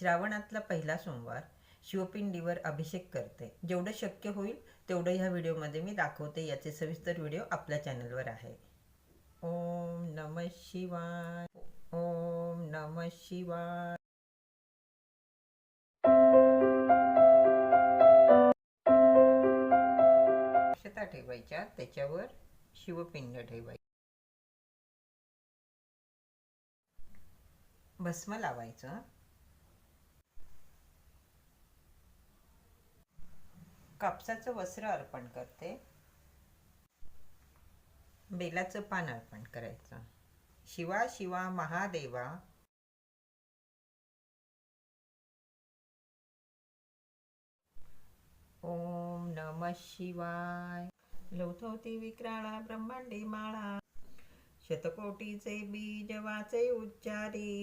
श्रावणातला पहिला सोमवार शिवपिंडीवर अभिषेक करते. जेवढं शक्य होईल तेवढं ह्या व्हिडिओमध्ये मी दाखवते. याचे सविस्तर व्हिडिओ आपल्या चॅनलवर आहे. ओम नम शिवाय. ओम नम शिवाय. ठेवायच्या त्याच्यावर शिवपिंड ठेवायचे भस्म लावायचं. कापसाचं वस्त्र अर्पण करते. बेलाचं पान अर्पण करायचं. शिवा शिवा महादेवा. ओम नम शिवाय. लवथवती विक्राळा ब्रह्मांडी माळा शतकोटीचे बीज वाचे उच्चारी.